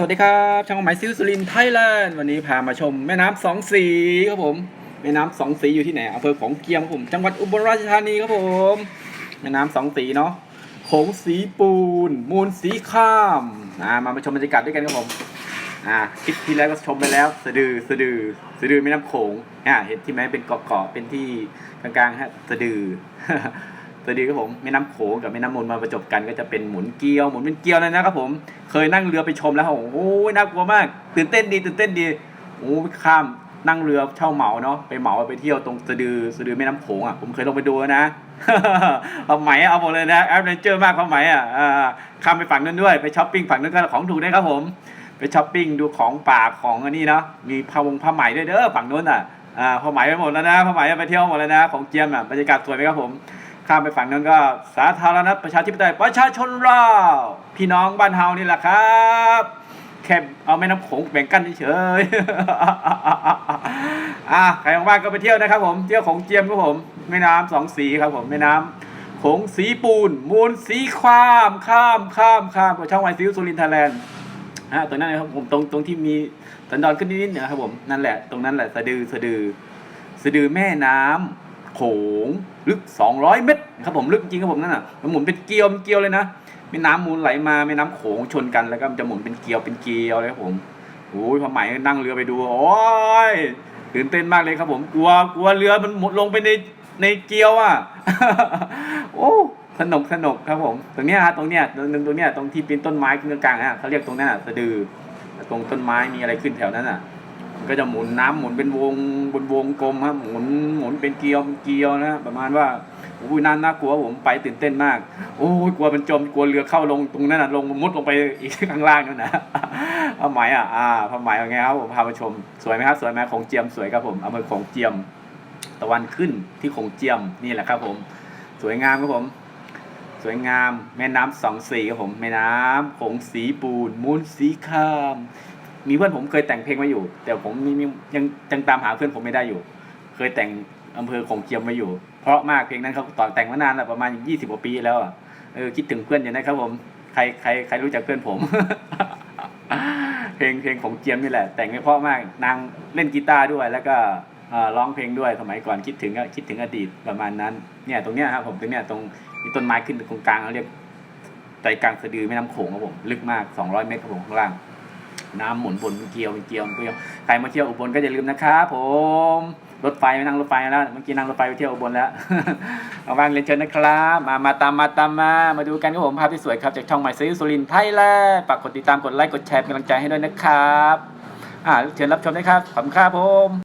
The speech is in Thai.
สวัสดีครับช่างหมายซิวสุรินไทยแลนด์วันนี้พามาชมแม่น้ำสองสีครับผมแม่น้ำสองสีอยู่ที่ไหนอำเภอของเกียมครับผม จังหวัดอุบลราชธานีครับผมแม่น้ำสองสีเนาะโขงสีปูน มูลสีข้ามอ่ามามาชมบรรยากาศด้วยกันครับผมอ่าคลิปที่แล้วก็ชมไปแล้วสะดือสะดือสะดือแม่น้ำโขงอ่าเห็นที่ไหมเป็นเกาะเกาะเป็นที่กลางๆฮะสะดือ สวัสดีครับผมแม่น้ำโขงกับแม่น้ำมูลมาประจบกันก็จะเป็นหมุนเกลียวหมุนเป็นเกลียวเลยนะครับผมเคยนั่งเรือไปชมแล้วโอ้ยน่ากลัวมาก ตื่นเต้นดีตื่นเต้นดีโอ้ข้ามนั่งเรือเช่าเหมาเนาะไปเหมาไปเที่ยวตรงสะดือสะดือแม่น้ำโขงอะผมเคยลงไปดูนะเอาไหมเอาหมดเลยนะแอดเวนเจอร์มากความไหมอะอ่าข้ามไปฝั่งนั้นด้วยไปช้อปปิ้งฝั่งนั้นก็ของถูกด้ครับผมไปช้อปปิ้งดูของป่าของอันนี้เนาะมีผ้าวงผ้าไหมด้วยเด้อฝั่งนู้นอะอ่าผ้าไหมไปหมดแล้วนะผ้าไหมไปเที่ยวหมดแล้วนะของเจียมอะบรรยากาศสวยไหมครับผม ข้ามไปฝั่งนั้นก็สาธารณรัฐประชาธิปไตยประชาชนเราพี่น้องบ้านเฮานี่แหละครับแค่เอาแม่น้ำโขงแบ่งกันเฉยอะใครว่างก็ไปเที่ยวนะครับผมเที่ยวของเจียมครับผมแม่น้ำสองสีครับผมแม่น้ำโขงสีปูน มูลสีข้ามข้ามข้ามข้ามกับช่องไวซิวสุรินทร์ไทยแลนด์อ่าตรงนั้นนะครับผมตรงตรงที่มีสันดอนขึ้นนิดๆเนี่ยนะครับผมนั่นแหละตรงนั้นแหละสะดือสะดือ สะดือแม่น้ำ โขงลึก 200 เมตรครับผมลึกจริงครับผมนั่นน่ะมันหมุนเป็นเกลียวเป็นเกลียวเลยนะแม่น้ำมูลไหลมาแม่น้ำโขงชนกันแล้วก็มันจะหมุนเป็นเกลียวเป็นเกลียวเลยครับผมโอ้ยพอใหม่นั่งเรือไปดูโอ้ยตื่นเต้นมากเลยครับผมกลัวกลัวเรือมันหมดลงไปในในเกลียวอะโอ้สนุกสนุกครับผมตรงเนี้ยฮะตรงเนี้ยตรงตรงเนี้ยตรงที่เป็นต้นไม้กลางๆฮะเขาเรียกตรงนั้นอะสะดือตรงต้นไม้มีอะไรขึ้นแถวนั้นอะ ก็จะหมุนน้ำหมุนเป็นวงบนวงกลมครับหมุนหมุนเป็นเกลียวเกลียวนะประมาณว่าอุ้ยน่าน่ากลัวผมไปตื่นเต้นมาก โอ้ยกลัวมันจมกลัวเรือเข้าลงตรงนั้นอะลงมุดลงไปอีกข้างล่างนั่นนะผ้าไหมอะอ่าผ้าไหมเป็นไงครับผมพาไปชมสวยไหมครับสวยไหมของเจียมสวยครับผมอำเภอของเจียม ตะวันขึ้นที่ของเจียมนี่แหละครับผม สวยงามครับผม สวยงามแม่น้ำสองสีครับผม แม่น้ำโขงสีปูนมูลสีข้าม มีเพื่อนผมเคยแต่งเพลงไว้อยู่ แต่ผมมียังยังตามหาเพื่อนผมไม่ได้อยู่ เคยแต่งอำเภอของเจียมไว้อยู่ เพราะมากเพลงนั้นเขาต่อแต่งมานานแล้วประมาณยี่สิบกว่าปีแล้วอะเออคิดถึงเพื่อนอยู่นะครับผมใครใครใครรู้จักเพื่อนผม เพลงเพลงของเจียมนี่แหละ แต่งไม่เพราะมากนางเล่นกีตาร์ด้วย แล้วก็ร้องเพลงด้วยสมัยก่อนคิดถึงก็คิดถึงอดีตประมาณนั้น เนี่ยตรงเนี้ยครับผมตรงเนี้ยตรงมีต้นไม้ขึ้นตรงกลางเขาเรียกใจกลางสะดือแม่น้ำโขงครับผม ลึกมาก 200 เมตรครับผมข้างล่าง น้ำหมุนบนเป็นเกลียวเป็นเกลียวเป็นเกลียวใครมาเที่ยวอุบลก็อย่าลืมนะครับผมรถไฟไม่นั่งรถไฟแล้วเมื่อกี้นั่งรถไฟไปเที่ยวอุบลแล้วเอาวางเรียนเชิญนะครับ มามาตามมาตามมามาดูกันครับผมภาพที่สวยครับจากช่องใหม่ซีสุรินทร์ไทยแลนด์ฝากกดติดตามกดไลค์กดแชร์เป็นกำลังใจให้ด้วยนะครับอ่าเชิญรับชมนะครับขอบคุณครับผม